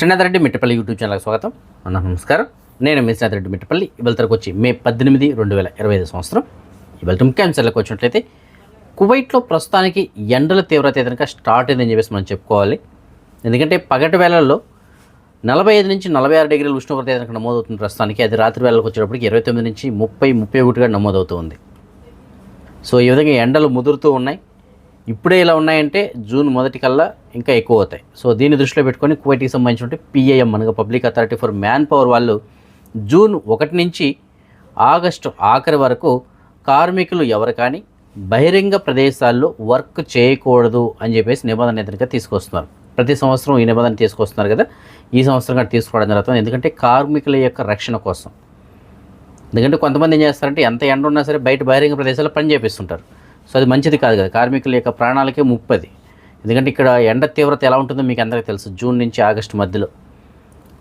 Srinath Reddy Mittapalli YouTube ఛానల్కి స్వాగతం. అన్న నమస్కారం. నేను మీ శ్రీనాథ్ రెడ్డి మిట్టపల్లి. ఇవాళ తరకు వచ్చి మే పద్దెనిమిది రెండు వేల ఇరవై ఐదు సంవత్సరం. ఇవాళ ముఖ్యాంశాలకు వచ్చినట్లయితే కువైట్లో ప్రస్తుతానికి ఎండల తీవ్రత కనుక స్టార్ట్ అయిందని చెప్పేసి మనం చెప్పుకోవాలి. ఎందుకంటే పగటి వేళల్లో నలభై ఐదు నుంచి నలభై ఆరు డిగ్రీల ఉష్ణోగ్రత కనుక నమోదవుతుంది ప్రస్తుతానికి. అది రాత్రి వేళలకు వచ్చేటప్పటికి ఇరవై తొమ్మిది నుంచి ముప్పై ముప్పై ఒకటిగా నమోదవుతుంది సో ఈ విధంగా ఎండలు ముదురుతూ ఉన్నాయి. ఇప్పుడే ఇలా ఉన్నాయంటే జూన్ మొదటి కల్లా ఇంకా ఎక్కువ అవుతాయి సో దీన్ని దృష్టిలో పెట్టుకొని కువైట్కి సంబంధించిన పిఐఎం అనగా public authority for man power వాళ్ళు జూన్ ఒకటి నుంచి ఆగస్టు ఆఖరి వరకు కార్మికులు ఎవరు కానీ బహిరంగ ప్రదేశాల్లో వర్క్ చేయకూడదు అని చెప్పేసి నిబంధన ఎదురుగా తీసుకొస్తున్నారు. ప్రతి సంవత్సరం ఈ నిబంధన తీసుకొస్తున్నారు కదా. ఈ సంవత్సరం కూడా తీసుకోవడం జరుగుతుంది. ఎందుకంటే కార్మికుల యొక్క రక్షణ కోసం. ఎందుకంటే కొంతమంది ఏం చేస్తారంటే ఎంత ఎండ ఉన్నా సరే బయట బహిరంగ ప్రదేశాల్లో పని చేపిస్తుంటారు. సో అది మంచిది కాదు కదా. కార్మికుల యొక్క ప్రాణాలకే ముప్పది. ఎందుకంటే ఇక్కడ ఎండ తీవ్రత ఎలా ఉంటుందో మీకు అందరికీ తెలుసు. జూన్ నుంచి ఆగస్టు మధ్యలో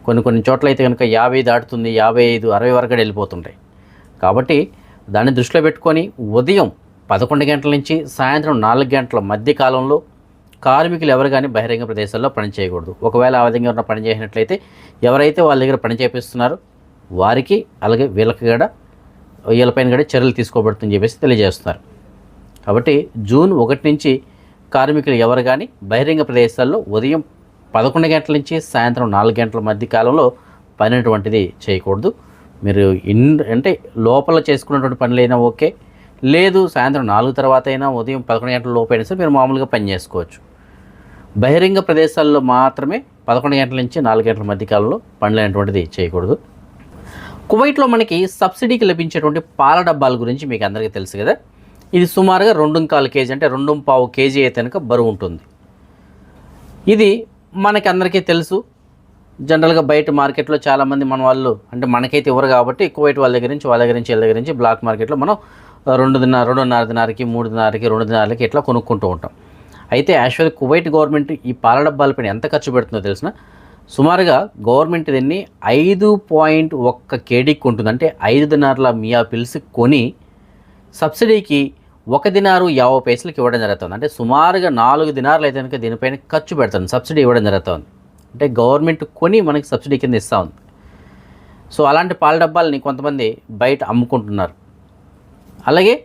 కొన్ని కొన్ని చోట్ల అయితే కనుక యాభై దాటుతుంది యాభై ఐదు అరవై వరకు వెళ్ళిపోతుంటాయి. కాబట్టి దాన్ని దృష్టిలో పెట్టుకొని ఉదయం పదకొండు గంటల నుంచి సాయంత్రం నాలుగు గంటల మధ్య కాలంలో కార్మికులు ఎవరు కానీ బహిరంగ ప్రదేశాల్లో పని చేయకూడదు. ఒకవేళ ఆ విధంగా ఉన్న పని చేసినట్లయితే ఎవరైతే వాళ్ళ దగ్గర పని చేపిస్తున్నారో వారికి అలాగే వీళ్ళకి కూడా వీళ్ళపైన కూడా చర్యలు తీసుకోబడుతుందని చెప్పేసి తెలియజేస్తున్నారు. కాబట్టి జూన్ ఒకటి నుంచి కార్మికులు ఎవరు కానీ బహిరంగ ప్రదేశాల్లో ఉదయం పదకొండు గంటల నుంచి సాయంత్రం నాలుగు గంటల మధ్య కాలంలో పని అటువంటిది చేయకూడదు. మీరు ఇన్ అంటే లోపల చేసుకున్నటువంటి పనులైనా ఓకే. లేదు సాయంత్రం నాలుగు తర్వాత అయినా ఉదయం పదకొండు గంటల లోపు సరే మీరు మామూలుగా పని చేసుకోవచ్చు. బహిరంగ ప్రదేశాల్లో మాత్రమే పదకొండు గంటల నుంచి నాలుగు గంటల మధ్య కాలంలో పనులు అనేటువంటిది చేయకూడదు. కువైట్లో మనకి సబ్సిడీకి లభించేటువంటి పాల డబ్బాల గురించి మీకు అందరికీ తెలుసు కదా? ఇది సుమారుగా రెండు కాలు కేజీ అంటే రెండు పావు కేజీ అయితే కనుక బరువు ఉంటుంది. ఇది మనకి అందరికీ తెలుసు. జనరల్గా బయట మార్కెట్లో చాలామంది మన వాళ్ళు అంటే మనకైతే ఇవ్వరు కాబట్టి కువైట్ వాళ్ళ దగ్గర నుంచి వాళ్ళ దగ్గర నుంచి వీళ్ళ దగ్గర నుంచి బ్లాక్ మార్కెట్లో మనం రెండున్నర రెండున్నర దినారకి మూడు దినారకి రెండు దినాలకి ఇట్లా కొనుక్కుంటూ ఉంటాం. అయితే యాక్చువల్లీ కువైట్ గవర్నమెంట్ ఈ పాల డబ్బాలపైన ఎంత ఖర్చు పెడుతుందో తెలిసిన? సుమారుగా గవర్నమెంట్ దీన్ని ఐదు పాయింట్ ఒక్క కేడీకి ఉంటుంది అంటే ఐదు దినార్ల మియా పిల్స్ కొని సబ్సిడీకి ఒక దినారు యాభై పైసలకి ఇవ్వడం జరుగుతుంది. అంటే సుమారుగా నాలుగు దినారులు అయితే కనుక దీనిపైన ఖర్చు పెడుతుంది సబ్సిడీ ఇవ్వడం జరుగుతుంది. అంటే గవర్నమెంట్ కొని మనకి సబ్సిడీ కింద ఇస్తూ ఉంది. సో అలాంటి పాల డబ్బాలని కొంతమంది బయట అమ్ముకుంటున్నారు. అలాగే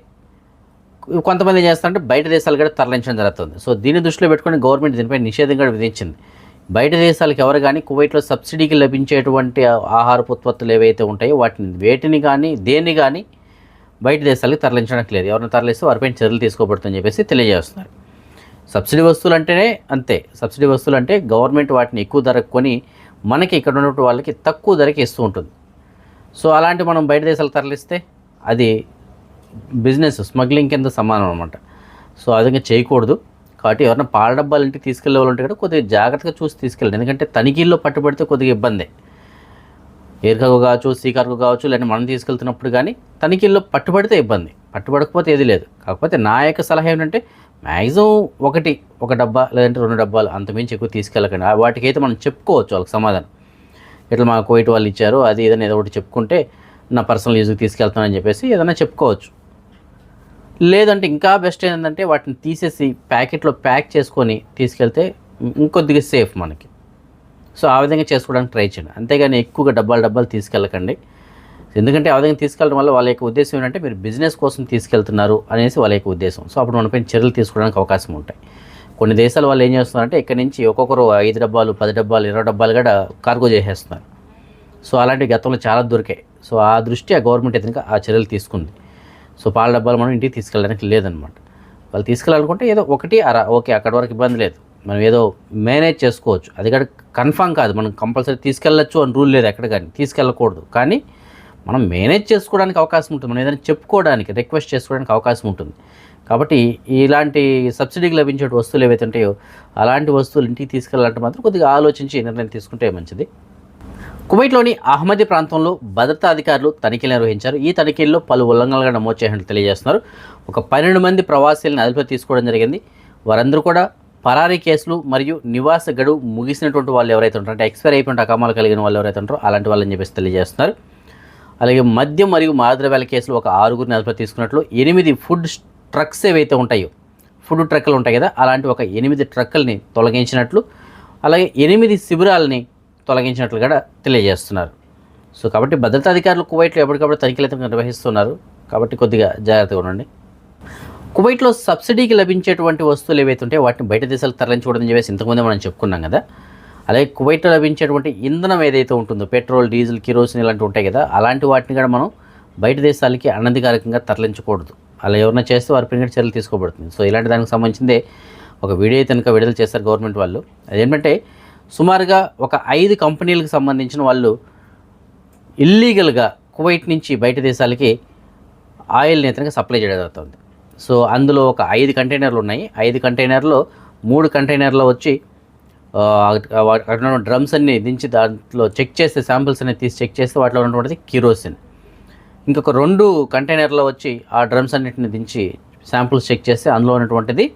కొంతమంది ఏం చేస్తారంటే బయట దేశాలు కూడా తరలించడం జరుగుతుంది. సో దీన్ని దృష్టిలో పెట్టుకుని గవర్నమెంట్ దీనిపై నిషేధం కూడా విధించింది. బయట దేశాలకు ఎవరు కానీ కువైట్లో సబ్సిడీకి లభించేటువంటి ఆహారపు ఉత్పత్తులు ఏవైతే ఉంటాయో వాటిని వేటిని కానీ దేన్ని కానీ బయట దేశాలకు తరలించడానికి లేదు. ఎవరిని తరలిస్తే వారిపైన చర్యలు తీసుకోబడుతుందని చెప్పేసి తెలియజేస్తున్నారు. సబ్సిడీ వస్తువులు అంటేనే అంతే. సబ్సిడీ వస్తువులు అంటే గవర్నమెంట్ వాటిని ఎక్కువ ధరకు కొని మనకి ఇక్కడ ఉన్నటువంటి వాళ్ళకి తక్కువ ధరకి ఇస్తూ ఉంటుంది. సో అలాంటి మనం బయట దేశాలకు తరలిస్తే అది బిజినెస్ స్మగ్లింగ్ కింద సమానం అనమాట సో ఆ విధంగా చేయకూడదు. కాబట్టి ఎవరైనా పాల డబ్బాలు ఇంటికి తీసుకెళ్ళే వాళ్ళు ఉంటే కూడా కొద్దిగా జాగ్రత్తగా చూసి తీసుకెళ్ళండి. ఎందుకంటే తనిఖీల్లో పట్టుబడితే కొద్దిగా ఇబ్బందే. ఏర్కకు కావచ్చు సీ కావచ్చు లేదంటే మనం తీసుకెళ్తున్నప్పుడు కానీ తనిఖీల్లో పట్టుబడితే ఇబ్బంది. పట్టుబడకపోతే ఏది లేదు. కాకపోతే నా యొక్క సలహా ఏంటంటే మ్యాక్సిమం ఒకటి ఒక డబ్బా లేదంటే రెండు డబ్బాలు అంతమించి ఎక్కువ తీసుకెళ్ళకండి. వాటికైతే మనం చెప్పుకోవచ్చు వాళ్ళకి సమాధానం. ఇట్లా మా కోయిట్ వాళ్ళు ఇచ్చారు అది ఏదైనా ఏదో ఒకటి చెప్పుకుంటే నా పర్సనల్ యూజ్కి తీసుకెళ్తానని చెప్పేసి ఏదైనా చెప్పుకోవచ్చు. లేదంటే ఇంకా బెస్ట్ ఏంటంటే వాటిని తీసేసి ప్యాకెట్లో ప్యాక్ చేసుకొని తీసుకెళ్తే ఇంకొద్దిగా సేఫ్ మనకి. సో ఆ విధంగా చేసుకోవడానికి ట్రై చేయండి. అంతేగాని ఎక్కువగా డబ్బాలు డబ్బాలు తీసుకెళ్ళకండి. ఎందుకంటే ఆ విధంగా తీసుకెళ్ళడం వల్ల వాళ్ళ యొక్క ఉద్దేశం ఏంటంటే మీరు బిజినెస్ కోసం తీసుకెళ్తున్నారు అనేసి వాళ్ళ యొక్క ఉద్దేశం. సో అప్పుడు మనపైన చర్యలు తీసుకోవడానికి అవకాశం ఉంటాయి. కొన్ని దేశాల వాళ్ళు ఏం చేస్తున్నారంటే ఇక్కడ నుంచి ఒక్కొక్కరు ఐదు డబ్బాలు పది డబ్బాలు ఇరవై డబ్బాలు కూడా కార్గో చేసేస్తున్నారు. సో అలాంటి గతంలో చాలా దొరికాయి. సో ఆ దృష్టి ఆ గవర్నమెంట్ అయితే ఆ చర్యలు తీసుకుంది. సో పాల డబ్బాలు మనం ఇంటికి తీసుకెళ్ళడానికి లేదనమాట. వాళ్ళు తీసుకెళ్ళాలనుకుంటే ఏదో ఒకటి అర ఓకే అక్కడ వరకు ఇబ్బంది లేదు. మనం ఏదో మేనేజ్ చేసుకోవచ్చు. అది కూడా కన్ఫామ్ కాదు. మనం కంపల్సరీ తీసుకెళ్ళచ్చు అని రూల్ లేదు ఎక్కడ కానీ తీసుకెళ్ళకూడదు. కానీ మనం మేనేజ్ చేసుకోవడానికి అవకాశం ఉంటుంది. మనం ఏదైనా చెప్పుకోవడానికి రిక్వెస్ట్ చేసుకోవడానికి అవకాశం ఉంటుంది. కాబట్టి ఇలాంటి సబ్సిడీకి లభించే వస్తువులు ఏవైతే ఉంటాయో అలాంటి వస్తువులు ఇంటికి తీసుకెళ్ళాలంటే మాత్రం కొద్దిగా ఆలోచించి నిర్ణయం తీసుకుంటే మంచిది. కువైట్లోని అహ్మదీ ప్రాంతంలో భద్రతా అధికారులు తనిఖీలు నిర్వహించారు. ఈ తనిఖీల్లో పలు ఉల్లంఘనలుగా నమోదు చేసినట్లు తెలియజేస్తున్నారు. ఒక పన్నెండు మంది ప్రవాసీలను అదుపులో తీసుకోవడం జరిగింది. వారందరూ కూడా పరారీ కేసులు మరియు నివాస గడువు ముగిసినటువంటి వాళ్ళు ఎవరైతే ఉంటారో అంటే ఎక్స్పైర్ అయిపోయిన అకామాలు కలిగిన వాళ్ళు ఎవరైతే ఉంటారో అలాంటి వాళ్ళని చెప్పేసి తెలియజేస్తున్నారు. అలాగే మద్యం మరియు మాదద్రవ్యాల కేసులు ఒక ఆరుగురిని అదుపులో తీసుకున్నట్లు ఎనిమిది ఫుడ్ ట్రక్స్ ఏవైతే ఉంటాయో ఫుడ్ ట్రక్కులు ఉంటాయి కదా అలాంటి ఒక ఎనిమిది ట్రక్కుల్ని తొలగించినట్లు అలాగే ఎనిమిది శిబిరాలని తొలగించినట్లు కూడా తెలియజేస్తున్నారు. సో కాబట్టి భద్రతా అధికారులు కువైట్లో ఎప్పటికప్పుడు తనిఖీలు అయితే నిర్వహిస్తున్నారు. కాబట్టి కొద్దిగా జాగ్రత్తగా ఉండండి. కువైట్లో సబ్సిడీకి లభించేటువంటి వస్తువులు ఏవైతే ఉంటాయో వాటిని బయట దేశాలకు తరలించకూడదని చెప్పేసి ఇంతకుముందే మనం చెప్పుకున్నాం కదా. అలాగే కువైట్లో లభించేటువంటి ఇంధనం ఏదైతే ఉంటుందో పెట్రోల్ డీజిల్ కిరోసిన్ ఇలాంటివి ఉంటాయి కదా అలాంటి వాటిని కూడా మనం బయట దేశాలకి అనధికారికంగా తరలించకూడదు. అలా ఎవరైనా చేస్తే వారిపైన కూడా చర్యలు తీసుకోబడుతుంది. సో ఇలాంటి దానికి సంబంధించిందే ఒక వీడియో కనుక విడుదల చేస్తారు గవర్నమెంట్ వాళ్ళు. అదేంటంటే సుమారుగా ఒక ఐదు కంపెనీలకు సంబంధించిన వాళ్ళు ఇల్లీగల్గా కువైట్ నుంచి బయట దేశాలకి ఆయిల్ని ఇతనికి సప్లై చేయడం జరుగుతుంది. సో అందులో ఒక ఐదు కంటైనర్లు ఉన్నాయి. ఐదు కంటైనర్లో మూడు కంటైనర్లో వచ్చి అక్కడ ఉన్న డ్రమ్స్ అన్ని దించి దాంట్లో చెక్ చేస్తే శాంపిల్స్ అన్ని తీసి చెక్ చేస్తే వాటిలో ఉన్నటువంటిది కిరోసిన్. ఇంకొక రెండు కంటైనర్లో వచ్చి ఆ డ్రమ్స్ అన్నిటిని దించి శాంపిల్స్ చెక్ చేస్తే అందులో ఉన్నటువంటిది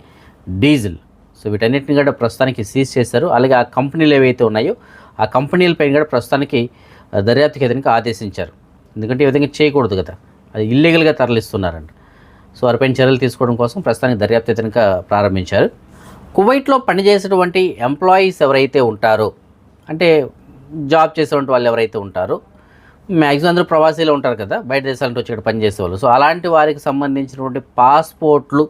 డీజిల్. సో వీటన్నిటిని కూడా ప్రస్తుతానికి సీజ్ చేశారు. అలాగే ఆ కంపెనీలు ఏవైతే ఉన్నాయో ఆ కంపెనీలపైన కూడా ప్రస్తుతానికి దర్యాప్తుకి ఎదురుగా ఆదేశించారు. ఎందుకంటే ఈ విధంగా చేయకూడదు కదా. అది ఇల్లీగల్గా తరలిస్తున్నారంట. సో వారిపైన చర్యలు తీసుకోవడం కోసం ప్రస్తుతానికి దర్యాప్తు ఎదురుగా ప్రారంభించారు. కువైట్లో పనిచేసేటువంటి ఎంప్లాయీస్ ఎవరైతే ఉంటారో అంటే జాబ్ చేసేటువంటి వాళ్ళు ఎవరైతే ఉంటారో మ్యాక్సిమం అందరూ ప్రవాసీలు ఉంటారు కదా బయట దేశాల నుంచి వచ్చి ఇక్కడ పనిచేసే వాళ్ళు సో అలాంటి వారికి సంబంధించినటువంటి పాస్పోర్ట్లు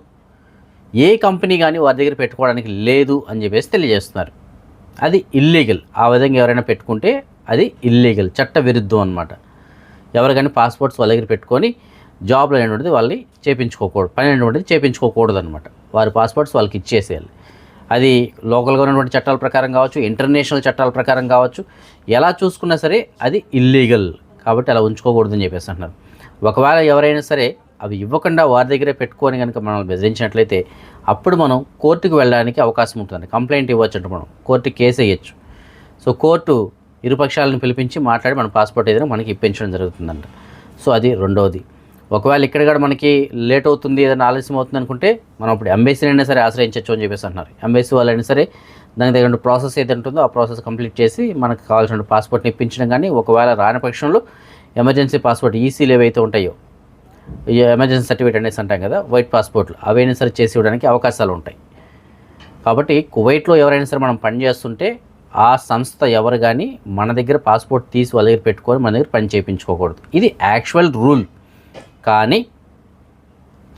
ఏ కంపెనీ కానీ వారి దగ్గర పెట్టుకోవడానికి లేదు అని చెప్పేసి తెలియజేస్తున్నారు. అది ఇల్లీగల్. ఆ విధంగా ఎవరైనా పెట్టుకుంటే అది ఇల్లీగల్ చట్ట విరుద్ధం అనమాట ఎవరికైనా పాస్పోర్ట్స్ వాళ్ళ దగ్గర పెట్టుకొని జాబ్లు అనేటువంటిది వాళ్ళని చేపించుకోకూడదు పని అనేటువంటిది చేపించుకోకూడదు అనమాట వారి పాస్పోర్ట్స్ వాళ్ళకి ఇచ్చేసేయాలి. అది లోకల్గా ఉన్నటువంటి చట్టాల ప్రకారం కావచ్చు ఇంటర్నేషనల్ చట్టాల ప్రకారం కావచ్చు ఎలా చూసుకున్నా సరే అది ఇల్లీగల్ కాబట్టి అలా ఉంచుకోకూడదని చెప్పేసి అంటున్నారు. ఒకవేళ ఎవరైనా సరే అవి ఇవ్వకుండా వారి దగ్గరే పెట్టుకొని కనుక మనం బెదిరించినట్లయితే అప్పుడు మనం కోర్టుకు వెళ్ళడానికి అవకాశం ఉంటుంది కంప్లైంట్ ఇవ్వచ్చు అంటే మనం కోర్టు కేసు వేయచ్చు. సో కోర్టు ఇరుపక్షాలను పిలిపించి మాట్లాడి మన పాస్పోర్ట్ ఏదైనా మనకి ఇప్పించడం జరుగుతుందంట. సో అది రెండవది ఒకవేళ ఇక్కడ కూడా మనకి లేట్ అవుతుంది ఏదైనా ఆలస్యం అవుతుంది అనుకుంటే మనం ఇప్పుడు ఎంబసీని అయినా సరే ఆశ్రయించవచ్చు అని చెప్పేసి అంటున్నారు. ఎంబేసీ వాళ్ళైనా సరే దానికి తగిన ప్రాసెస్ ఏదైతే ఉంటుందో ఆ ప్రాసెస్ కంప్లీట్ చేసి మనకు కావాల్సిన పాస్పోర్ట్ని ఇప్పించడం కానీ ఒకవేళ రాని పక్షంలో ఎమర్జెన్సీ పాస్పోర్ట్ ఈసీలు ఏవైతే ఉంటాయో ఈ ఎమర్జెన్సీ సర్టిఫికేట్ అనేసి అంటాం కదా వైట్ పాస్పోర్ట్లు అవైనా సరే చేసి ఇవ్వడానికి అవకాశాలు ఉంటాయి. కాబట్టి కువైట్లో ఎవరైనా సరే మనం పని చేస్తుంటే ఆ సంస్థ ఎవరు కానీ మన దగ్గర పాస్పోర్ట్ తీసి వాళ్ళ దగ్గర పెట్టుకొని మన దగ్గర పని చేయించుకోకూడదు. ఇది యాక్చువల్ రూల్. కానీ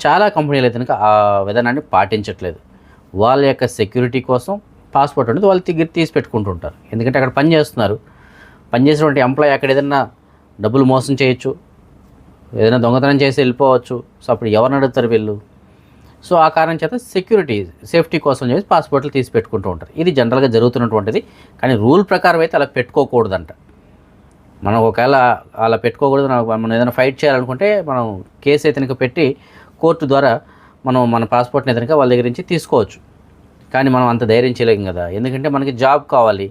చాలా కంపెనీలు అయితే కనుక ఆ విధానాన్ని పాటించట్లేదు. వాళ్ళ యొక్క సెక్యూరిటీ కోసం పాస్పోర్ట్ అనేది వాళ్ళు దగ్గర తీసి పెట్టుకుంటుంటారు. ఎందుకంటే అక్కడ పని చేస్తున్నారు. పని ఎంప్లాయీ అక్కడ ఏదైనా డబ్బులు మోసం చేయొచ్చు ఏదైనా దొంగతనం చేసి వెళ్ళిపోవచ్చు. సో అప్పుడు ఎవరిని అడుగుతారు వీళ్ళు? సో ఆ కారణం చేత సెక్యూరిటీ సేఫ్టీ కోసం చెప్పి పాస్పోర్ట్లు తీసి పెట్టుకుంటూ ఉంటారు. ఇది జనరల్గా జరుగుతున్నటువంటిది. కానీ రూల్ ప్రకారం అయితే అలా పెట్టుకోకూడదంట. మనం ఒకవేళ అలా పెట్టుకోకూడదు మనం ఏదైనా ఫైట్ చేయాలనుకుంటే మనం కేసు అయితే పెట్టి కోర్టు ద్వారా మనం మన పాస్పోర్ట్ని అయితే వాళ్ళ దగ్గర నుంచి తీసుకోవచ్చు. కానీ మనం అంత ధైర్యం చేయలేం కదా. ఎందుకంటే మనకి జాబ్ కావాలి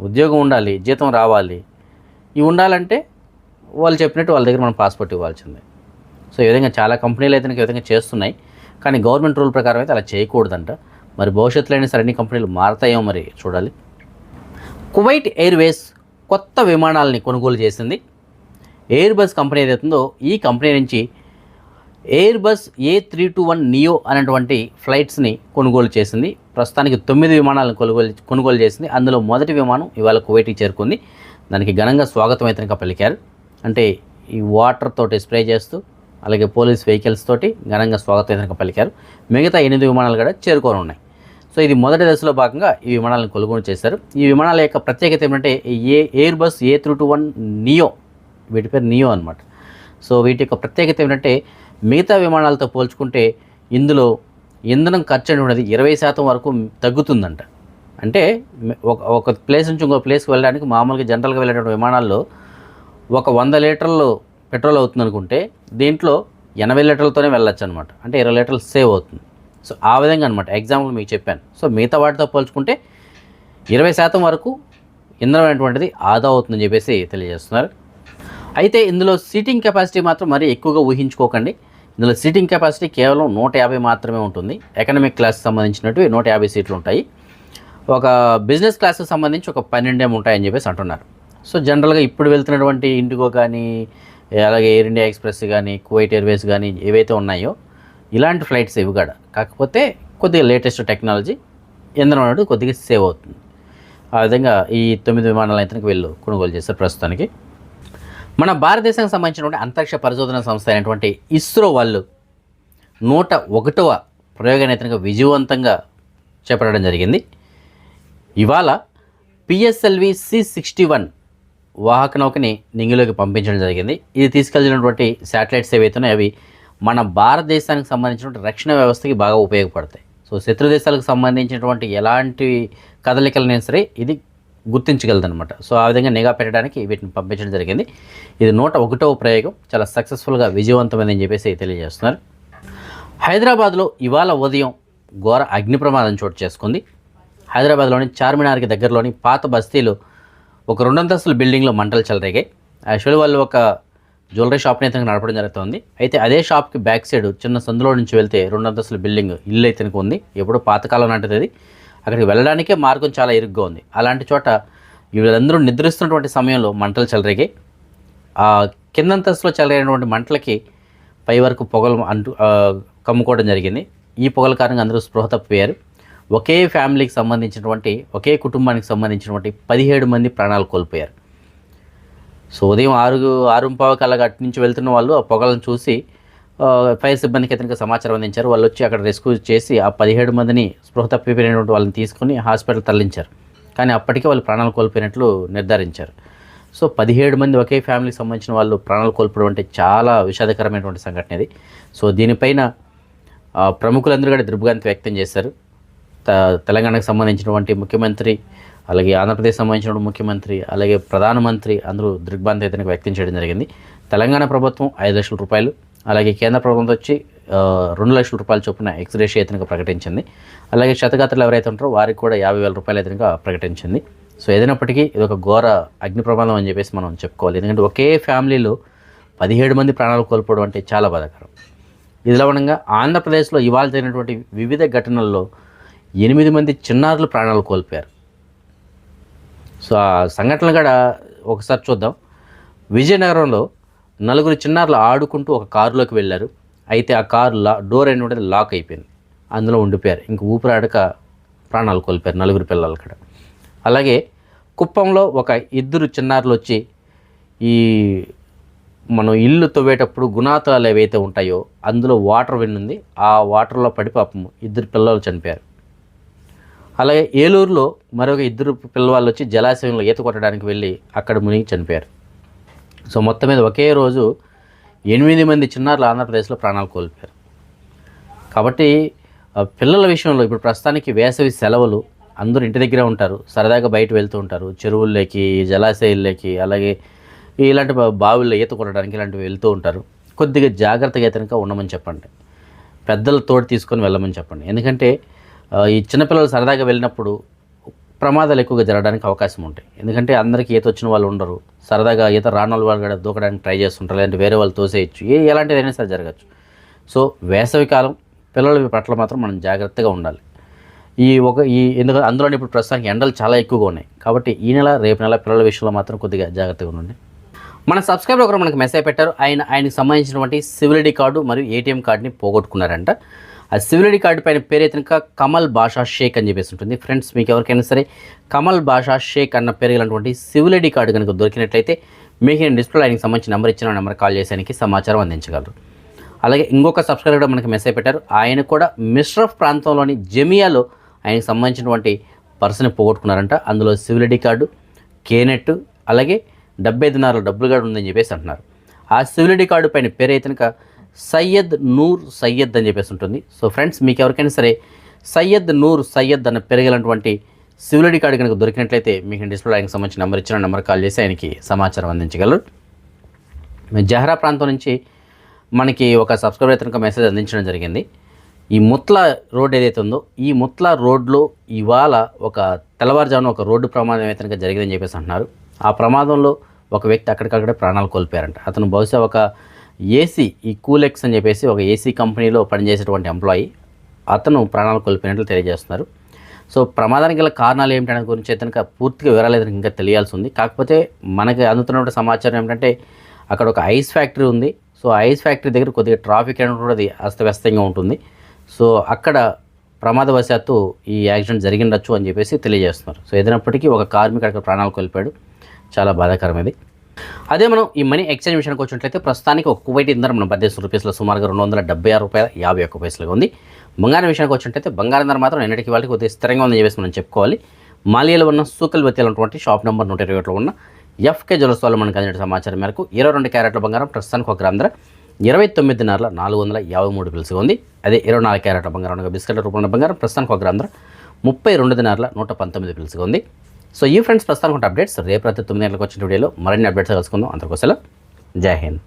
ఉద్యోగం ఉండాలి జీతం రావాలి. ఇవి ఉండాలంటే వాళ్ళు చెప్పినట్టు వాళ్ళ దగ్గర మనం పాస్పోర్ట్ ఇవ్వాల్సిందే. సో ఈ విధంగా చాలా కంపెనీలు అయితే ఈ విధంగా చేస్తున్నాయి. కానీ గవర్నమెంట్ రూల్ ప్రకారం అయితే అలా చేయకూడదంట. మరి భవిష్యత్తులో అయినా సరే అన్ని కంపెనీలు మారతాయేమో మరి చూడాలి. కువైట్ ఎయిర్వేస్ కొత్త విమానాలని కొనుగోలు చేసింది. ఎయిర్ బస్ కంపెనీ ఏదైతుందో ఈ కంపెనీ నుంచి Airbus A three two one neo అనేటువంటి ఫ్లైట్స్ని కొనుగోలు చేసింది. ప్రస్తుతానికి తొమ్మిది విమానాలను కొనుగోలు కొనుగోలు చేసింది. అందులో మొదటి విమానం ఇవాళ కువైట్కి చేరుకుంది. దానికి ఘనంగా స్వాగతం అయితే పలికారు. అంటే ఈ వాటర్ తోటి స్ప్రే చేస్తూ అలాగే పోలీస్ వెహికల్స్ తోటి ఘనంగా స్వాగతం అయితే పలికారు. మిగతా ఎనిమిది విమానాలు కూడా చేరుకొని ఉన్నాయి సో ఇది మొదటి దశలో భాగంగా ఈ విమానాలను కొనుగోలు చేశారు. ఈ విమానాల యొక్క ప్రత్యేకత ఏమంటే A Airbus A three two one neo వీటి పేరు నియో అనమాట సో వీటి యొక్క ప్రత్యేకత ఏమిటంటే మిగతా విమానాలతో పోల్చుకుంటే ఇందులో ఇంధనం ఖర్చు అనేటువంటిది ఇరవై శాతం వరకు తగ్గుతుందంట. అంటే ఒక ఒక ప్లేస్ నుంచి ఇంకో ప్లేస్కి వెళ్ళడానికి మామూలుగా జనరల్గా వెళ్ళేటువంటి విమానాల్లో ఒక వంద లీటర్లు పెట్రోల్ అవుతుంది అనుకుంటే దీంట్లో ఎనభై లీటర్లతోనే వెళ్ళొచ్చు అనమాట అంటే ఇరవై లీటర్లు సేవ్ అవుతుంది. సో ఆ విధంగా అనమాట ఎగ్జాంపుల్ మీకు చెప్పాను. సో మిగతా వాటితో పోల్చుకుంటే ఇరవై శాతం వరకు ఇంధనం అనేటువంటిది ఆదా అవుతుందని చెప్పేసి తెలియజేస్తున్నారు. అయితే ఇందులో సీటింగ్ కెపాసిటీ మాత్రం మరీ ఎక్కువగా ఊహించుకోకండి. ఇందులో సీటింగ్ కెపాసిటీ కేవలం నూట యాభై మాత్రమే ఉంటుంది. ఎకనామిక్ క్లాస్ సంబంధించినట్టు నూట యాభై సీట్లు ఉంటాయి. ఒక బిజినెస్ క్లాస్కి సంబంధించి ఒక పన్నెండేమో ఉంటాయని చెప్పేసి అంటున్నారు. సో జనరల్గా ఇప్పుడు వెళ్తున్నటువంటి ఇండిగో కానీ అలాగే ఎయిర్ ఇండియా ఎక్స్ప్రెస్ కానీ కువైట్ ఎయిర్వేస్ కానీ ఏవైతే ఉన్నాయో ఇలాంటి ఫ్లైట్స్ ఇవి కూడా కాకపోతే కొద్దిగా లేటెస్ట్ టెక్నాలజీ ఇంధనం అనేది కొద్దిగా సేవ్ అవుతుంది. ఆ విధంగా ఈ తొమ్మిది విమానాలు అయితే వీళ్ళు కొనుగోలు చేస్తారు ప్రస్తుతానికి. మన భారతదేశానికి సంబంధించినటువంటి అంతరిక్ష పరిశోధన సంస్థ అయినటువంటి ఇస్రో వాళ్ళు నూట ఒకటవ ప్రయోగాన్ని విజయవంతంగా చేపట్టడం జరిగింది. ఇవాళ పిఎస్ఎల్వి సి సిక్స్టీ వన్ వాహక నౌకని నింగిలోకి పంపించడం జరిగింది. ఇది తీసుకెళ్ళినటువంటి శాటిలైట్స్ ఏవైతున్నాయి అవి మన భారతదేశానికి సంబంధించినటువంటి రక్షణ వ్యవస్థకి బాగా ఉపయోగపడతాయి. సో శత్రు దేశాలకు సంబంధించినటువంటి ఎలాంటి కదలికలనైనా సరే ఇది గుర్తించగలదనమాట సో ఆ విధంగా నిఘా పెట్టడానికి వీటిని పంపించడం జరిగింది. ఇది నూట ఒకటవ ప్రయోగం. చాలా సక్సెస్ఫుల్గా విజయవంతమైందని చెప్పేసి తెలియజేస్తున్నారు. హైదరాబాద్లో ఇవాళ ఉదయం ఘోర అగ్ని ప్రమాదం చోటు చేసుకుంది. హైదరాబాద్లోని చార్మినార్కి దగ్గరలోని పాత బస్తీలో ఒక రెండంతస్తుల బిల్డింగ్లో మంటలు చెలరేగాయి. యాక్చువల్ వాళ్ళు ఒక జ్యువెలరీ షాప్ని అయితే నడపడం జరుగుతుంది. అయితే అదే షాప్కి బ్యాక్ సైడ్ చిన్న సందులో నుంచి వెళ్తే రెండు అంతస్తుల బిల్డింగ్ ఇల్లు అయితే ఉంది. ఎప్పుడో పాతకాలం నాటిది అది. అక్కడికి వెళ్ళడానికే మార్గం చాలా ఇరుగ్గా ఉంది. అలాంటి చోట వీళ్ళందరూ నిద్రిస్తున్నటువంటి సమయంలో మంటలు చెలరేగాయి ఆ కిందంతస్తులో చెలరేగినటువంటి మంటలకి పై వరకు పొగలు అంటు కమ్ముకోవడం జరిగింది. ఈ పొగల కారణంగా అందరూ స్పృహ తప్పిపోయారు. ఒకే ఫ్యామిలీకి సంబంధించినటువంటి ఒకే కుటుంబానికి సంబంధించినటువంటి పదిహేడు మంది ప్రాణాలు కోల్పోయారు. సో ఉదయం ఆరు ఆరు పావుకి అలాగ అటు నుంచి వెళ్తున్న వాళ్ళు ఆ పొగలను చూసి ఫైర్ సిబ్బందికి అతనికి సమాచారం అందించారు. వాళ్ళు వచ్చి అక్కడ రెస్క్యూ చేసి ఆ పదిహేడు మందిని స్పృహ తప్పిపోయినటువంటి వాళ్ళని తీసుకుని హాస్పిటల్ తరలించారు. కానీ అప్పటికే వాళ్ళు ప్రాణాలు కోల్పోయినట్లు నిర్ధారించారు. సో పదిహేడు మంది ఒకే ఫ్యామిలీకి సంబంధించిన వాళ్ళు ప్రాణాలు కోల్పోవడం అంటే చాలా విషాదకరమైనటువంటి సంఘటన ఇది. సో దీనిపైన ప్రముఖులందరూ కూడా దిగ్భ్రాంతి వ్యక్తం చేశారు. త తెలంగాణకు సంబంధించినటువంటి ముఖ్యమంత్రి అలాగే ఆంధ్రప్రదేశ్ సంబంధించిన ముఖ్యమంత్రి అలాగే ప్రధానమంత్రి అందరూ దిగ్భ్రాంతి అయితే వ్యక్తం చేయడం జరిగింది. తెలంగాణ ప్రభుత్వం ఐదు లక్షల రూపాయలు అలాగే కేంద్ర ప్రభుత్వం వచ్చి రెండు లక్షల రూపాయల చొప్పున ఎక్స్గ్రేషియా అయితే ప్రకటించింది. అలాగే క్షతగాత్రులు ఎవరైతే ఉంటారో వారికి కూడా యాభై వేల రూపాయలు అయితే ప్రకటించింది. సో ఏదైనప్పటికీ ఇది ఒక ఘోర అగ్ని ప్రమాదం అని చెప్పేసి మనం చెప్పుకోవాలి. ఎందుకంటే ఒకే ఫ్యామిలీలో పదిహేడు మంది ప్రాణాలు కోల్పోవడం అంటే చాలా బాధాకరం. ఇదిలా ఉండగా ఆంధ్రప్రదేశ్లో ఇవాళ జరిగినటువంటి వివిధ ఘటనల్లో ఎనిమిది మంది చిన్నారులు ప్రాణాలు కోల్పోయారు. సో ఆ సంఘటనలు కూడా ఒకసారి చూద్దాం. విజయనగరంలో నలుగురు చిన్నారులు ఆడుకుంటూ ఒక కారులోకి వెళ్ళారు. అయితే ఆ కారు లా డోర్ అనేది లాక్ అయిపోయింది. అందులో ఉండిపోయారు. ఇంక ఊపిరాడక ప్రాణాలు కోల్పోయారు నలుగురు పిల్లలు అక్కడ అలాగే కుప్పంలో ఒక ఇద్దరు చిన్నారులు వచ్చి ఈ మనం ఇల్లు తవ్వేటప్పుడు గుణాతాలు ఏవైతే ఉంటాయో అందులో వాటర్ వెన్నుంది. ఆ వాటర్లో పడి పాపం ఇద్దరు పిల్లలు చనిపోయారు. అలాగే ఏలూరులో మరొక ఇద్దరు పిల్లవాళ్ళు వచ్చి జలాశయంలో ఈత కొట్టడానికి వెళ్ళి అక్కడ మునిగి చనిపోయారు. సో మొత్తం మీద ఒకే రోజు ఎనిమిది మంది చిన్నారులు ఆంధ్రప్రదేశ్లో ప్రాణాలు కోల్పోయారు. కాబట్టి పిల్లల విషయంలో ఇప్పుడు ప్రస్తుతానికి వేసవి సెలవులు అందరూ ఇంటి దగ్గరే ఉంటారు సరదాగా బయట వెళ్తూ ఉంటారు చెరువుల్లోకి జలాశయాల్లోకి అలాగే ఇలాంటి బావుల్లో ఈత కొట్టడానికి ఇలాంటివి వెళ్తూ ఉంటారు. కొద్దిగా జాగ్రత్తగా అయితే ఉండమని చెప్పండి. పెద్దల తోడు తీసుకొని వెళ్ళమని చెప్పండి. ఎందుకంటే ఈ చిన్నపిల్లలు సరదాగా వెళ్ళినప్పుడు ప్రమాదాలు ఎక్కువగా జరగడానికి అవకాశం ఉంటాయి. ఎందుకంటే అందరికీ ఈత వచ్చిన వాళ్ళు ఉండరు. సరదాగా ఈత రాని వాళ్ళు కూడా దూకడానికి ట్రై చేస్తుంటారు. లేదంటే వేరే వాళ్ళు తోసేయచ్చు. ఏ ఎలాంటిదైనా సరే జరగచ్చు. సో వేసవి కాలం పిల్లల పట్ల మాత్రం మనం జాగ్రత్తగా ఉండాలి. ఈ ఒక ఈ ఎందుకంటే అందులో ఇప్పుడు ప్రస్తుతానికి ఎండలు చాలా ఎక్కువగా ఉన్నాయి. కాబట్టి ఈ నెల రేపు నెల పిల్లల విషయంలో మాత్రం కొద్దిగా జాగ్రత్తగా ఉండండి. మన సబ్స్క్రైబర్ ఒకరు మనకు మెసేజ్ పెట్టారు. ఆయన ఆయనకు సంబంధించినటువంటి సివిలిటీ కార్డు మరియు ఏటీఎం కార్డుని పోగొట్టుకున్నారంట. ఆ సివిలిటీ కార్డు పైన పేరు అయితే కమల్ బాషా షేక్ అని చెప్పేసి ఉంటుంది. ఫ్రెండ్స్ మీకు ఎవరికైనా సరే కమల్ బాషా షేక్ అన్న పేరు గలటువంటి సివిలిటీ కార్డు కనుక దొరికినట్లయితే మీకు నేను డిస్ప్లే ఆయనకి సంబంధించిన నెంబర్ ఇచ్చిన నెంబర్ కాల్ చేసేయడానికి సమాచారం అందించగలరు. అలాగే ఇంకొక సబ్స్క్రైబర్ కూడా మనకి మెసేజ్ పెట్టారు. ఆయన కూడా మిశ్రఫ్ ప్రాంతంలోని జమియాలో ఆయనకు సంబంధించినటువంటి పర్సన్ పోగొట్టుకున్నారంట. అందులో సివిలిటీ కార్డు కేనెట్ అలాగే డెబ్బై దినాల డబ్బులు కూడా ఉందని చెప్పేసి అంటున్నారు. ఆ సివిలిటీ కార్డు పైన పేరు అయితే కనుక సయ్యద్ నూర్ సయ్యద్ అని చెప్పేసి ఉంటుంది. సో ఫ్రెండ్స్ మీకు ఎవరికైనా సరే సయ్యద్ నూర్ సయ్యద్ అన్న పెరిగినటువంటి సివిలిటీ కార్డు కనుక దొరికినట్లయితే మీకు డిస్ప్లే ఆయనకు సంబంధించిన నెంబర్ ఇచ్చిన నెంబర్ కాల్ చేసి ఆయనకి సమాచారం అందించగలరు. జహరా ప్రాంతం నుంచి మనకి ఒక సబ్స్క్రైబర్ అయితే మెసేజ్ అందించడం జరిగింది. ఈ ముత్ల రోడ్ ఏదైతే ఉందో ఈ ముత్ల రోడ్లో ఇవాళ ఒక తెల్లవారుజామున ఒక రోడ్డు ప్రమాదం అయితే కనుక జరిగిందని చెప్పేసి అంటున్నారు. ఆ ప్రమాదంలో ఒక వ్యక్తి అక్కడికక్కడే ప్రాణాలు కోల్పోయారంట. అతను బహుశా ఒక ఏసీ ఈ కూలెక్స్ అని చెప్పేసి ఒక ఏసీ కంపెనీలో పనిచేసేటువంటి ఎంప్లాయీ అతను ప్రాణాలు కోల్పోయినట్లు తెలియజేస్తున్నారు. సో ప్రమాదానికి గల కారణాలు ఏమిటనే గురించి అయితే పూర్తిగా వివరాలు అయితే ఇంకా తెలియాల్సి ఉంది. కాకపోతే మనకి అందుతున్నటువంటి సమాచారం ఏమిటంటే అక్కడ ఒక ఐస్ ఫ్యాక్టరీ ఉంది. సో ఐస్ ఫ్యాక్టరీ దగ్గర కొద్దిగా ట్రాఫిక్ అనేది అస్తవ్యస్తంగా ఉంటుంది. సో అక్కడ ప్రమాదవశాత్తు ఈ యాక్సిడెంట్ జరిగినచ్చు అని చెప్పేసి తెలియజేస్తున్నారు. సో ఏదైనప్పటికీ ఒక కార్మికుడు అక్కడ ప్రాణాలు కోల్పోయాడు. చాలా బాధాకరం ఇది అదే మనం ఈ మనీ ఎక్స్చేంజ్ విషయానికి వచ్చినట్లయితే ప్రస్తుతానికి ఒక కువైట్ ఇంధనం మనం పద్దెనిమిది రూపీస్లో సుమారుగా రెండు వందల డెబ్బై ఆరు రూపాయల యాభై ఒక్క పైసలుగా ఉంది. బంగారం విషయానికి వచ్చినట్లయితే బంగారం ధర మాత్రం నిన్నటికి వాళ్ళకి కొద్దిగా స్థిరంగా ఉందని చెప్పేసి మనం చెప్పుకోవాలి. మాలియాలో ఉన్న సూకల్ బత్తిలో అనేటువంటి షాప్ నెంబర్ నూట ఇరవై ఒకటిలో ఉన్న ఎఫ్కే జ్యువెల్స్ వాళ్ళు మనకు అందిన సమాచారం మేరకు ఇరవై రెండు క్యారెట్ల బంగారం ప్రస్తుతానికి ఒక గ్రామ ధర ఇరవై తొమ్మిదిన్నర నాలుగు వందల యాభై మూడు పిలుసుగా ఉంది. అదే ఇరవై నాలుగు క్యారెట్ల బంగారం బిస్కెట్ల రూపంలో బంగారం ప్రస్తుతానికి ఒక గ్రామ ధర ముప్పై రెండు దినార్ల నూట పంతొమ్మిది పిలుసుగా ఉంది. సో ఈ ఫ్రెండ్స్ ప్రస్తుతానికి అప్డేట్స్ రేపు ప్రతి తొమ్మిది గంటలకు వచ్చిన వీడియోలో మరిన్ని అప్డేట్స్ కలుసుకుందాం అందరికోసం జై హింద్.